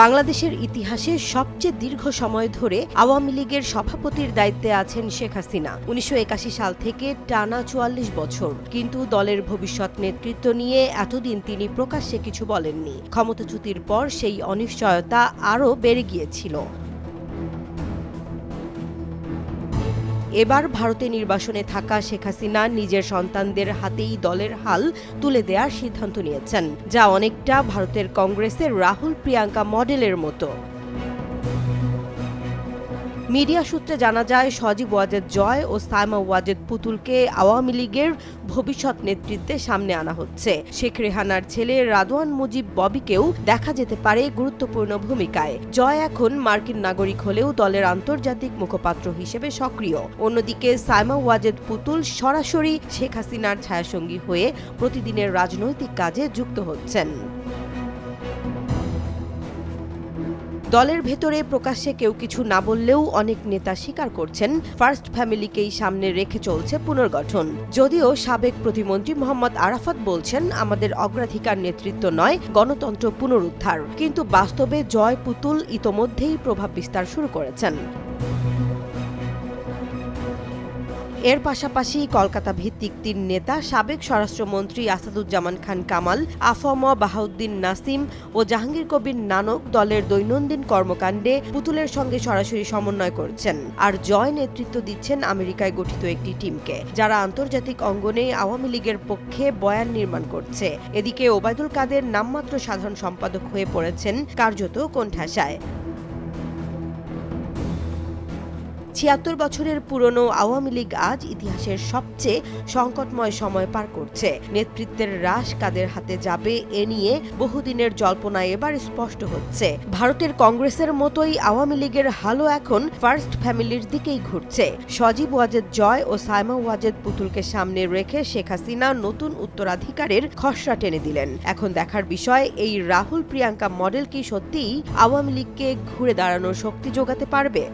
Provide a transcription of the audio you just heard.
বাংলাদেশের ইতিহাসে সবচেয়ে দীর্ঘ সময় ধরে আওয়ামী লীগের সভাপতির দায়িত্বে আছেন শেখ হাসিনা। উনিশশো একাশি সাল থেকে টানা চুয়াল্লিশ বছর। কিন্তু দলের ভবিষ্যৎ নেতৃত্ব নিয়ে এতদিন তিনি প্রকাশ্যে কিছু বলেননি। ক্ষমতাচ্যুতির পর সেই অনিশ্চয়তা আরও বেড়ে গিয়েছিল। এবার ভারতে নির্বাসনে থাকা শেখ হাসিনা নিজের সন্তানদের হাতেই দলের হাল তুলে দেওয়ার সিদ্ধান্ত নিয়েছেন, যা অনেকটা ভারতের কংগ্রেসের রাহুল প্রিয়াঙ্কা মডেলের মতো। মিডিয়া সূত্রে জানা যায়, সজীব ওয়াজেদ জয় ও সাইমা ওয়াজেদ পুতুলকে আওয়ামী লীগের ভবিষ্যৎ নেতৃত্বে সামনে আনা হচ্ছে। শেখ রেহানার ছেলে রাদওয়ান মুজিব ববিকেও দেখা যেতে পারে গুরুত্বপূর্ণ ভূমিকায়। জয় এখন মার্কিন নাগরিক হলেও দলের আন্তর্জাতিক মুখপাত্র হিসেবে সক্রিয়। অন্যদিকে সাইমা ওয়াজেদ পুতুল সরাসরি শেখ হাসিনার ছায়াসঙ্গী হয়ে প্রতিদিনের রাজনৈতিক কাজে যুক্ত হচ্ছেন। দলের ভেতরে প্রকাশ্যে কেউ কিছু না বললেও অনেক নেতা স্বীকার করছেন। ফার্স্ট ফ্যামিলিকেই সামনে রেখে চলছে পুনর্গঠন। যদিও সাবেক প্রতিমন্ত্রী মোহাম্মদ আরাফাত বলছেন, আমাদের অগ্রাধিকার নেতৃত্ব নয়, গণতন্ত্র পুনরুদ্ধার। কিন্তু বাস্তবে জয় পুতুল ইতোমধ্যেই প্রভাব বিস্তার শুরু করেছেন। এর পাশাপাশি কলকাতা ভিত্তিক তিন নেতা, সাবেক স্বরাষ্ট্রমন্ত্রী আসাদুজ্জামান খান কামাল, আফম বাহাউদ্দিন নাসিম ও জাহাঙ্গীর কবির নানক দলের দৈনন্দিন কর্মকাণ্ডে পুতুলের সঙ্গে সরাসরি সমন্বয় করছেন আর জয় নেতৃত্ব দিচ্ছেন আমেরিকায় গঠিত একটি টিমকে, যারা আন্তর্জাতিক অঙ্গনে আওয়ামী লীগের পক্ষে বয়ান নির্মাণ করছে। এদিকে ওবায়দুল কাদের নামমাত্র সাধারণ সম্পাদক হয়ে পড়েছেন কার্যত কোণঠাসায়। ছিয়াত্তর বছরের পুরনো আওয়ামী লীগ আজ ইতিহাসের সবচেয়ে সংকটময় সময় পার করছে। নেতৃত্বের হ্রাস কাদের হাতে যাবে এ নিয়ে বহুদিনের জল্পনা এবার স্পষ্ট হচ্ছে। ভারতের কংগ্রেসের মতোই আওয়ামী লীগের হালও এখন ফার্স্ট ফ্যামিলির দিকেই ঘুরছে। সজীব ওয়াজেদ জয় ও সাইমা ওয়াজেদ পুতুলকে সামনে রেখে শেখ হাসিনা নতুন উত্তরাধিকারের খসড়া টেনে দিলেন। এখন দেখার বিষয়, এই রাহুল প্রিয়াঙ্কা মডেল কি সত্যিই আওয়ামী লীগকে ঘুরে দাঁড়ানোর শক্তি যোগাতে পারবে?